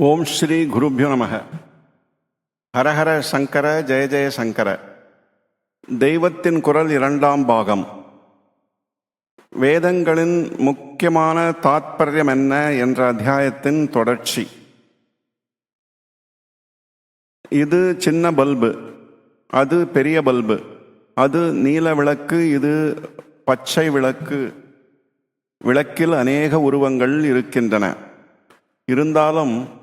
ஓம் ஸ்ரீ குருபியோ நமக. ஹரஹர சங்கர ஜெய ஜெய சங்கர. தெய்வத்தின் குரல் இரண்டாம் பாகம். வேதங்களின் முக்கியமான தாத்பரியம் என்ன என்ற அத்தியாயத்தின் தொடர்ச்சி. இது சின்ன பல்பு. அது பெரிய பல்பு. அது நீல விளக்கு இது பச்சை விளக்கு. விளக்கில் அநேக உருவங்கள் இருக்கின்றன. இருந்தாலும்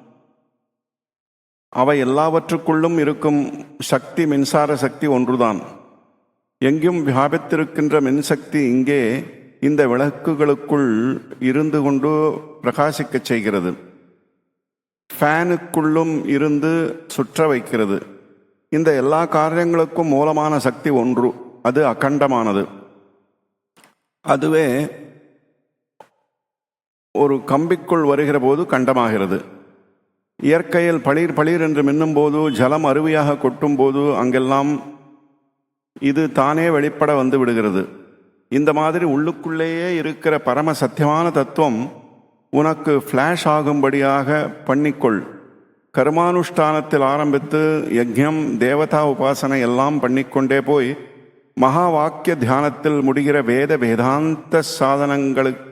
அவை எல்லாவற்றுக்குள்ளும் இருக்கும் சக்தி மின்சார சக்தி ஒன்றுதான். எங்கும் வியாபித்திருக்கின்ற மின்சக்தி இங்கே இந்த விளக்குகளுக்குள் இருந்து கொண்டு பிரகாசிக்கச் செய்கிறது. ஃபேனுக்குள்ளும் இருந்து சுற்ற வைக்கிறது. இந்த எல்லா காரியங்களுக்கும் மூலமான சக்தி ஒன்று அது அகண்டமானது. அதுவே ஒரு கம்பிக்குள் வருகிற போது கண்டமாகிறது. இயற்கையில் பளிர் பளிர் என்று மின்னும் போது ஜலம் அருவியாக கொட்டும் போது அங்கெல்லாம் இது தானே வெளிப்பட வந்து விடுகிறது. இந்த மாதிரி உள்ளுக்குள்ளேயே இருக்கிற பரம சத்தியமான தத்துவம் உனக்கு ஃப்ளாஷ் ஆகும்படியாக பண்ணிக்கொள். கர்மானுஷ்டானத்தில் ஆரம்பித்து யஜ்யம் தேவதா உபாசனை எல்லாம் பண்ணிக்கொண்டே போய் மகா வாக்கிய தியானத்தில் முடிகிற வேத வேதாந்த சாதனங்களுக்கு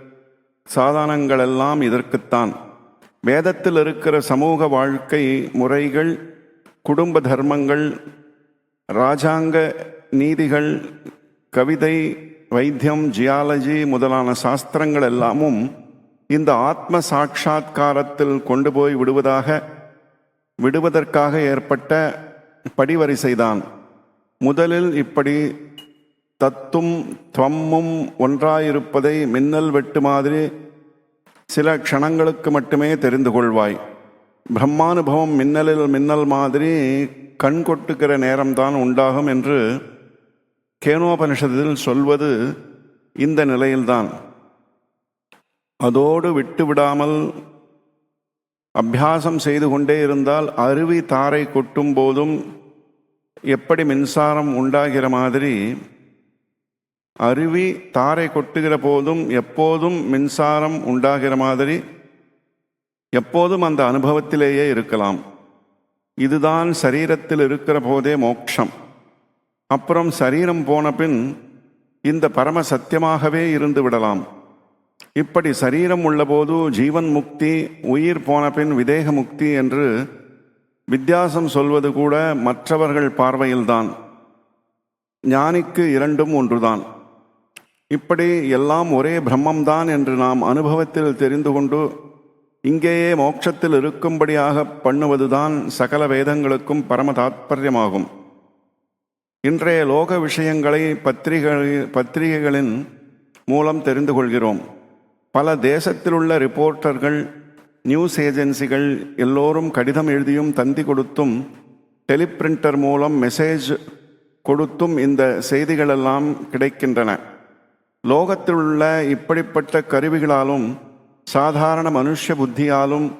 சாதனங்களெல்லாம் இதற்குத்தான். வேதத்தில் இருக்கிற சமூக வாழ்க்கை முறைகள் குடும்ப தர்மங்கள் ராஜாங்க நீதிகள் கவிதை வைத்தியம் ஜியாலஜி முதலான சாஸ்திரங்கள் எல்லாமும் இந்த ஆத்ம சாட்சா்காரத்தில் கொண்டு போய் விடுவதாக விடுவதற்காக ஏற்பட்ட படிவரிசைதான். முதலில் இப்படி தத்தும் துவம்மும் ஒன்றாயிருப்பதை மின்னல் வெட்டு மாதிரி சில க்ஷணங்களுக்கு மட்டுமே தெரிந்து கொள்வாய் பிரம்மானுபவம் மின்னலில் மின்னல் மாதிரி கண் கொட்டுக்கிற நேரம்தான் உண்டாகும் என்று கேனோபனிஷத்தில் சொல்வது இந்த நிலையில்தான். அதோடு விட்டு விடாமல் அபியாசம் செய்து கொண்டே இருந்தால் அருவி தாரை கொட்டும் போதும் எப்படி மின்சாரம் உண்டாகிற மாதிரி அருவி தாரை கொட்டுகிற போதும் எப்போதும் மின்சாரம் உண்டாகிற மாதிரி எப்போதும் அந்த அனுபவத்திலேயே இருக்கலாம். இதுதான் சரீரத்தில் இருக்கிற போதே மோட்சம் அப்புறம் சரீரம் போன பின் இந்த பரம சத்தியமாகவே இருந்து விடலாம். இப்படி சரீரம் உள்ளபோது ஜீவன் முக்தி உயிர் போன பின் விதேக முக்தி என்று வித்தியாசம் சொல்வது கூட மற்றவர்கள் பார்வையில்தான். ஞானிக்கு இரண்டும் ஒன்றுதான். இப்படி எல்லாம் ஒரே பிரம்மம்தான் என்று நாம் அனுபவத்தில் தெரிந்து கொண்டு இங்கேயே மோட்சத்தில் இருக்கும்படியாக பண்ணுவதுதான் சகல வேதங்களுக்கும் பரம தாத்பரியமாகும். இன்றைய லோக விஷயங்களை பத்திரிகை பத்திரிகைகளின் மூலம் தெரிந்து கொள்கிறோம். பல தேசத்திலுள்ள ரிப்போர்ட்டர்கள் நியூஸ் ஏஜென்சிகள் எல்லோரும் கடிதம் எழுதியும் தந்தி கொடுத்தும் டெலிபிரிண்டர் மூலம் மெசேஜ் கொடுத்தும் இந்த செய்திகளெல்லாம் கிடைக்கின்றன. லோகத்திலுள்ள இப்படிப்பட்ட கருவிகளாலும் சாதாரண மனுஷ புத்தியாலும்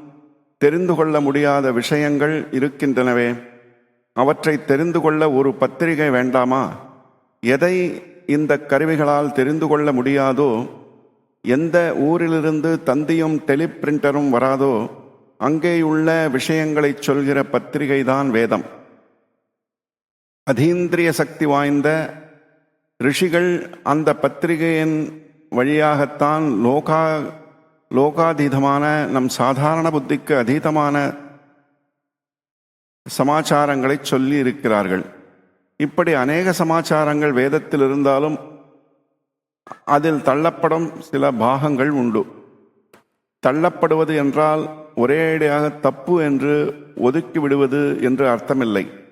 தெரிந்து கொள்ள முடியாத விஷயங்கள் இருக்கின்றனவே. அவற்றை தெரிந்து கொள்ள ஒரு பத்திரிகை வேண்டாமா? எதை இந்த கருவிகளால் தெரிந்து கொள்ள முடியாதோ எந்த ஊரிலிருந்து தந்தியும் டெலிபிரிண்டரும் வராதோ அங்கேயுள்ள விஷயங்களை சொல்கிற பத்திரிகை தான் வேதம். அதீந்திரிய சக்தி வாய்ந்த ரிஷிகள் அந்த பத்திரிகையின் வழியாகத்தான் லோகா லோகாதீதமான நம் சாதாரண புத்திக்கு அதீதமான சமாச்சாரங்களை சொல்லி இருக்கிறார்கள் இப்படி அநேக சமாச்சாரங்கள் வேதத்தில் இருந்தாலும் அதில் தள்ளப்படும் சில பாகங்கள் உண்டு. தள்ளப்படுவது என்றால் ஒரேடியாக தப்பு என்று ஒதுக்கி விடுவது என்று அர்த்தமில்லை.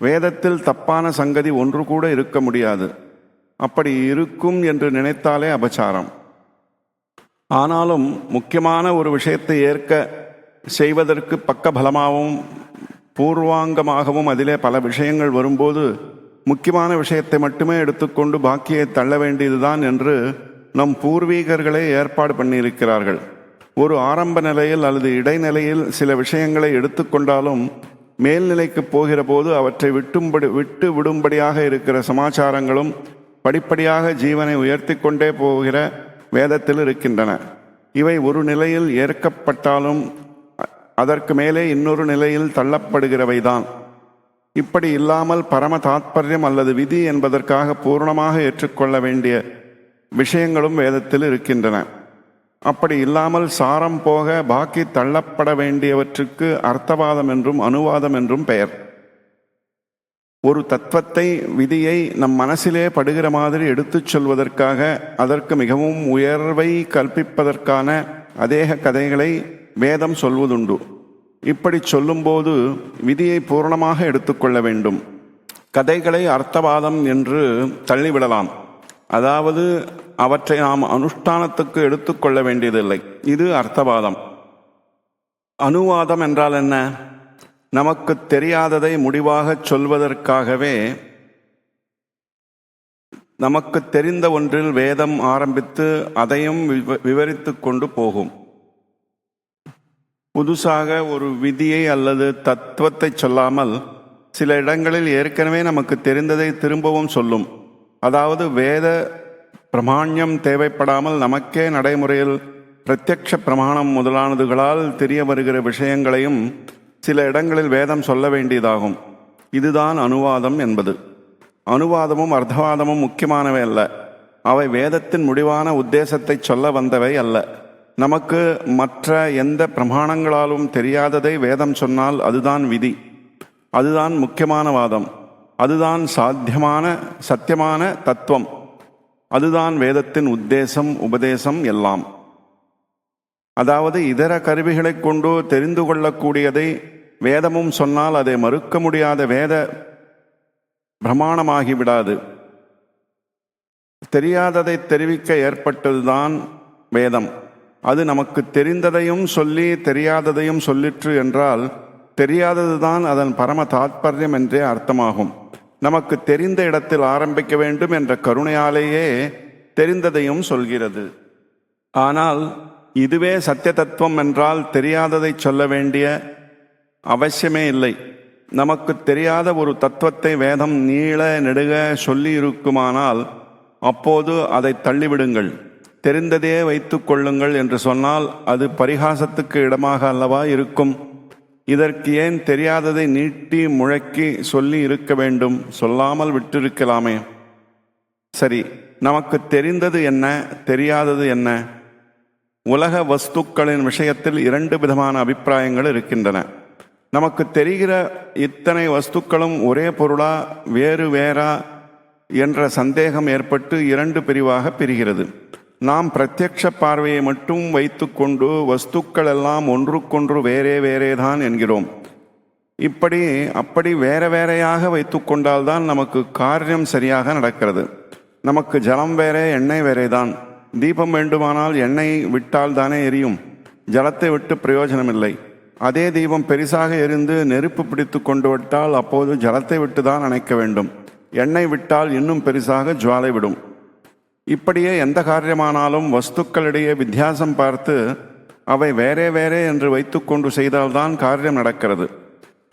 வேதத்தில் தப்பான சங்கதி ஒன்று கூட இருக்க முடியாது. அப்படி இருக்கும் என்று நினைத்தாலே அபச்சாரம். ஆனாலும் முக்கியமான ஒரு விஷயத்தை ஏற்க செய்வதற்கு பக்க பலமாகவும் பூர்வாங்கமாகவும் அதிலே பல விஷயங்கள் வரும்போது முக்கியமான விஷயத்தை மட்டுமே எடுத்துக்கொண்டு பாக்கியை தள்ள வேண்டியதுதான் என்று நம் பூர்வீகர்களே ஏற்பாடு பண்ணியிருக்கிறார்கள். ஒரு ஆரம்ப நிலையில் அல்லது இடைநிலையில் சில விஷயங்களை எடுத்துக்கொண்டாலும் மேல்நிலைக்கு போகிற போது அவற்றை விட்டும்படி விட்டு விடும்படியாக இருக்கிற சமாச்சாரங்களும் படிப்படியாக ஜீவனை உயர்த்தி கொண்டே போகிற வேதத்தில் இருக்கின்றன. இவை ஒரு நிலையில் ஏற்கப்பட்டாலும் அதற்கு மேலே இன்னொரு நிலையில் தள்ளப்படுகிறவைதான். இப்படி இல்லாமல் பரம தாத்பரியம் அல்லது விதி என்பதற்காக பூர்ணமாக ஏற்றுக்கொள்ள வேண்டிய விஷயங்களும் வேதத்தில் இருக்கின்றன. அப்படி இல்லாமல் சாரம் போக பாக்கி தள்ளப்பட வேண்டியவற்றுக்கு அர்த்தவாதம் என்றும் அனுவாதம் என்றும் பெயர். ஒரு தத்துவத்தை விதியை நம் மனசிலே படுகிற மாதிரி எடுத்துச் சொல்வதற்காக அதற்கு மிகவும் உயர்வை கற்பிப்பதற்கான அதேக கதைகளை வேதம் சொல்வதுண்டு. இப்படி சொல்லும்போது விதியை பூரணமாக எடுத்துக்கொள்ள வேண்டும். கதைகளை அர்த்தவாதம் என்று தள்ளிவிடலாம். அதாவது அவற்றை நாம் அனுஷ்டானத்துக்கு எடுத்துக்கொள்ள வேண்டியதில்லை. இது அர்த்தவாதம். அனுவாதம் என்றால் என்ன? நமக்கு தெரியாததை முடிவாகச் சொல்வதற்காகவே நமக்கு தெரிந்த ஒன்றில் வேதம் ஆரம்பித்து அதையும் விவ விவரித்து கொண்டு போகும். புதுசாக ஒரு விதியை அல்லது தத்துவத்தை சொல்லாமல் சில இடங்களில் ஏற்கனவே நமக்கு தெரிந்ததை திரும்பவும் சொல்லும். அதாவது வேத பிரமாண்யம் தேவைப்படாமல் நமக்கே நடைமுறையில் பிரத்யக்ஷ பிரமாணம் முதலானதுகளால் தெரிய வருகிற விஷயங்களையும் சில இடங்களில் வேதம் சொல்ல வேண்டியதாகும். இதுதான் அனுவாதம் என்பது. அனுவாதமும் அர்த்தவாதமும் முக்கியமானவை அல்ல. அவை வேதத்தின் முடிவான உத்தேசத்தை சொல்ல வந்தவை அல்ல. நமக்கு மற்ற எந்த பிரமாணங்களாலும் தெரியாததை வேதம் சொன்னால் அதுதான் விதி. அதுதான் முக்கியமான வாதம். அதுதான் சாத்தியமான சத்தியமான தத்துவம். அதுதான் வேதத்தின் உத்தேசம் உபதேசம் எல்லாம். அதாவது இதர கருவிகளைக் கொண்டு தெரிந்து கொள்ளக்கூடியதை வேதமும் சொன்னால் அதை மறுக்க முடியாத வேத பிரமாணமாகி விடாது. தெரியாததை தெரிவிக்க ஏற்பட்டதுதான் வேதம். அது நமக்கு தெரிந்ததையும் சொல்லி தெரியாததையும் சொல்லிற்று என்றால் தெரியாததுதான் அதன் பரம தாத்பரியம் என்றே அர்த்தமாகும். நமக்கு தெரிந்த இடத்தில் ஆரம்பிக்க வேண்டும் என்ற கருணையாலேயே தெரிந்ததையும் சொல்கிறது. ஆனால் இதுவே சத்திய தத்துவம் என்றால் தெரியாததை சொல்ல வேண்டிய அவசியமே இல்லை. நமக்கு தெரியாத ஒரு தத்துவத்தை வேதம் நீள நெடுக சொல்லி இருக்குமானால் அப்போது அதை தள்ளிவிடுங்கள். தெரிந்ததே வைத்து கொள்ளுங்கள் என்று சொன்னால் அது பரிகாசத்துக்கு இடமாக அல்லவா இருக்கும். இதற்கு ஏன் தெரியாததை நீட்டி முழக்கி சொல்லி இருக்க வேண்டும்? சொல்லாமல் விட்டிருக்கலாமே. சரி நமக்கு தெரிந்தது என்ன தெரியாதது என்ன? உலக வஸ்துக்களின் விஷயத்தில் இரண்டு விதமான அபிப்பிராயங்கள் இருக்கின்றன. நமக்கு தெரிகிற இத்தனை வஸ்துக்களும் ஒரே பொருளா வேறு வேறா என்ற சந்தேகம் ஏற்பட்டு இரண்டு பிரிவாக பிரிகிறது. நாம் பிரத்யக்ஷ பார்வையை மட்டும் வைத்துக்கொண்டு வஸ்துக்கள் எல்லாம் ஒன்றுக்கொன்று வேறே வேறேதான் என்கிறோம். இப்படி அப்படி வேற வேறையாக வைத்துக்கொண்டால்தான் நமக்கு காரியம் சரியாக நடக்கிறது. நமக்கு ஜலம் வேறே எண்ணெய் வேறேதான். தீபம் வேண்டுமானால் எண்ணெய் விட்டால் தானே எரியும். ஜலத்தை விட்டு பிரயோஜனமில்லை. அதே தீபம் பெரிசாக எரிந்து நெருப்பு பிடித்து கொண்டு விட்டால் அப்போது ஜலத்தை விட்டு தான் அணைக்க வேண்டும். எண்ணெய் விட்டால் இன்னும் பெரிசாக ஜுவாலை விடும். இப்படியே எந்த காரியமானாலும் வஸ்துக்களிடையே வித்தியாசம் பார்த்து அவை வேறே வேறே என்று வைத்துக்கொண்டு செய்தால்தான் காரியம் நடக்கிறது.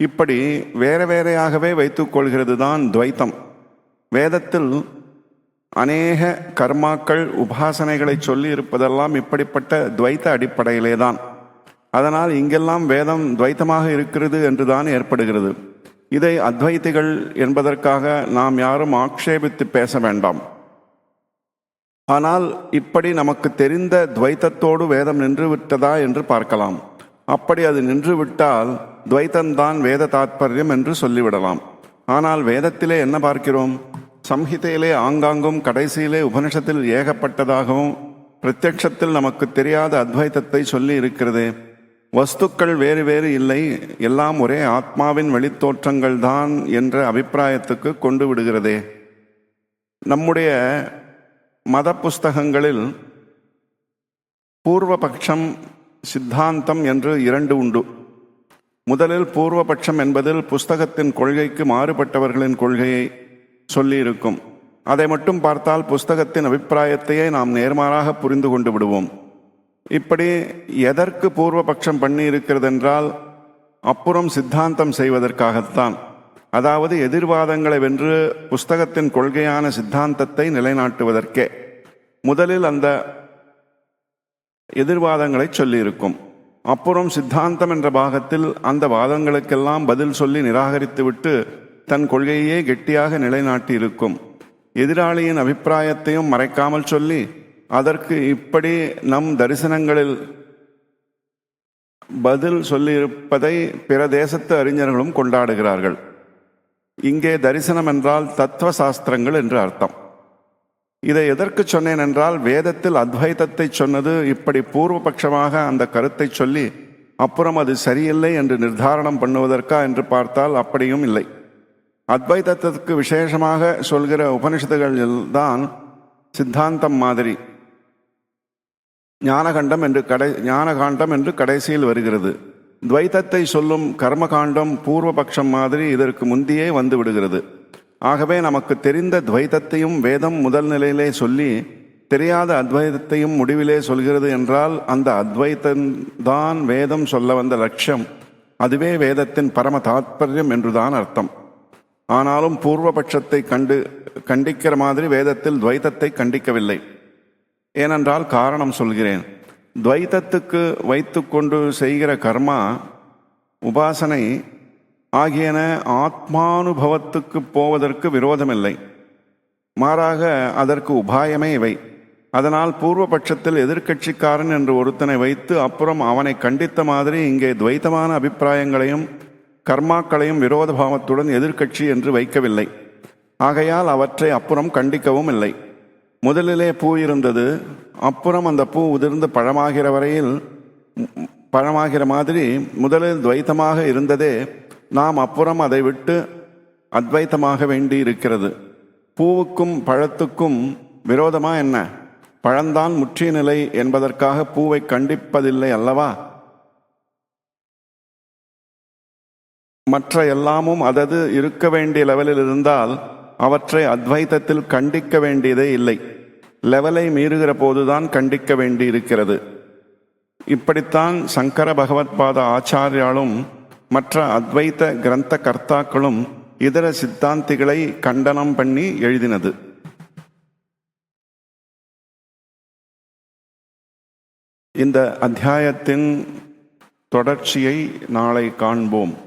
இப்படி வேற வேறையாகவே வைத்துக்கொள்கிறது தான் துவைத்தம். வேதத்தில் அநேக கர்மாக்கள் உபாசனைகளை சொல்லி இருப்பதெல்லாம் இப்படிப்பட்ட துவைத்த அடிப்படையிலே தான் அதனால் இங்கெல்லாம் வேதம் துவைத்தமாக இருக்கிறது என்றுதான் ஏற்படுகிறது. இதை அத்வைத்திகள் என்பதற்காக நாம் யாரும் ஆக்ஷேபித்து பேச வேண்டாம். ஆனால் இப்படி நமக்கு தெரிந்த துவைத்தத்தோடு வேதம் நின்று விட்டதா என்று பார்க்கலாம். அப்படி அது நின்று விட்டால் துவைத்தந்தான் வேத தாத்பரியம் என்று சொல்லிவிடலாம். ஆனால் வேதத்திலே என்ன பார்க்கிறோம்? சம்ஹிதையிலே ஆங்காங்கும் கடைசியிலே உபனிஷத்தில் ஏகப்பட்டதாகவும் பிரத்யட்சத்தில் நமக்கு தெரியாத அத்வைத்தத்தை சொல்லி இருக்கிறதே வஸ்துக்கள் வேறு வேறு இல்லை எல்லாம் ஒரே ஆத்மாவின் வெளித்தோற்றங்கள் தான் என்ற அபிப்பிராயத்துக்கு கொண்டு விடுகிறதே. நம்முடைய மத புஸ்தகங்களில் பூர்வபக்ஷம் சித்தாந்தம் என்று இரண்டு உண்டு. முதலில் பூர்வபட்சம் என்பதில் புஸ்தகத்தின் கொள்கைக்கு மாறுபட்டவர்களின் கொள்கையை சொல்லியிருக்கும். அதை மட்டும் பார்த்தால் புஸ்தகத்தின் அபிப்பிராயத்தையே நாம் நேர்மாறாக புரிந்து கொண்டு விடுவோம். இப்படி எதற்கு பூர்வபட்சம் பண்ணி இருக்கிறதென்றால் அப்புறம் சித்தாந்தம் செய்வதற்காகத்தான். அதாவது எதிர்வாதங்களை வென்று புஸ்தகத்தின் கொள்கையான சித்தாந்தத்தை நிலைநாட்டுவதற்கே முதலில் அந்த எதிர்வாதங்களை சொல்லியிருக்கும். அப்புறம் சித்தாந்தம் என்ற பாகத்தில் அந்த வாதங்களுக்கெல்லாம் பதில் சொல்லி நிராகரித்துவிட்டு தன் கொள்கையே கெட்டியாக நிலைநாட்டியிருக்கும். எதிராளியின் அபிப்பிராயத்தையும் மறைக்காமல் சொல்லி அதற்கு இப்படி நம் தரிசனங்களில் பதில் சொல்லியிருப்பதை பிற தேசத்து அறிஞர்களும் கொண்டாடுகிறார்கள். இங்கே தரிசனம் என்றால் தத்துவ சாஸ்திரங்கள் என்று அர்த்தம். இதை எதற்கு சொன்னேன் என்றால் வேதத்தில் அத்வைதத்தை சொன்னது இப்படி பூர்வபட்சமாக அந்த கருத்தை சொல்லி அப்புறம் அது சரியில்லை என்று நிர்தாரணம் பண்ணுவதற்கா என்று பார்த்தால் அப்படியும் இல்லை. அத்வைதத்திற்கு விசேஷமாக சொல்கிற உபனிஷத்துகளில் தான் சித்தாந்தம் மாதிரி. ஞானகண்டம் என்று கடை ஞானகாண்டம் என்று கடைசியில் வருகிறது. துவைத்தத்தை சொல்லும் கர்மகாண்டம் பூர்வபக்ஷம் மாதிரி இதற்கு முந்தியே வந்து விடுகிறது. ஆகவே நமக்கு தெரிந்த துவைத்தத்தையும் வேதம் முதல் நிலையிலே சொல்லி தெரியாத அத்வைதத்தையும் முடிவிலே சொல்கிறது என்றால் அந்த அத்வைத்தந்தான் வேதம் சொல்ல வந்த லட்சியம். அதுவே வேதத்தின் பரம தாத்பரியம் என்றுதான் அர்த்தம். ஆனாலும் பூர்வபட்சத்தை கண்டு கண்டிக்கிற மாதிரி வேதத்தில் துவைத்தத்தை கண்டிக்கவில்லை. ஏனென்றால் காரணம் சொல்கிறேன். துவைத்தத்துக்கு வைத்துக்கொண்டு செய்கிற கர்மா உபாசனை ஆகியன ஆத்மானுபவத்துக்கு போவதற்கு விரோதமில்லை. மாறாக அதற்கு உபாயமே இவை. அதனால் பூர்வபட்சத்தில் எதிர்க்கட்சிக்காரன் என்று ஒருத்தனை வைத்து அப்புறம் அவனை கண்டித்த மாதிரி இங்கே துவைத்தமான அபிப்பிராயங்களையும் கர்மாக்களையும் விரோத பாவத்துடன் எதிர்க்கட்சி என்று வைக்கவில்லை. ஆகையால் அவற்றை அப்புறம் கண்டிக்கவும் இல்லை. முதலிலே பூ இருந்தது அப்புறம் அந்த பூ உதிர்ந்து பழமாகிற வரையில் பழமாகிற மாதிரி முதலில் துவைத்தமாக இருந்ததே நாம் அப்புறம் அதை விட்டு அத்வைத்தமாக வேண்டி இருக்கிறது பூவுக்கும் பழத்துக்கும் விரோதமா என்ன? பழந்தான் முற்றிய நிலை என்பதற்காக பூவை கண்டிப்பதில்லை அல்லவா? மற்ற எல்லாமும் அதது இருக்க வேண்டிய லெவலில் இருந்தால் அவற்றை அத்வைத்தத்தில் கண்டிக்க வேண்டியதே இல்லை. லெவலை மீறுகிற போதுதான் கண்டிக்க வேண்டி இருக்கிறது இப்படித்தான் சங்கர பகவத்பாத ஆச்சாரியாலும் மற்ற அத்வைத கிரந்த கர்த்தாக்களும் இதர சித்தாந்திகளை கண்டனம் பண்ணி எழுதினது. இந்த அத்தியாயத்தின் தொடர்ச்சியை நாளை காண்போம்.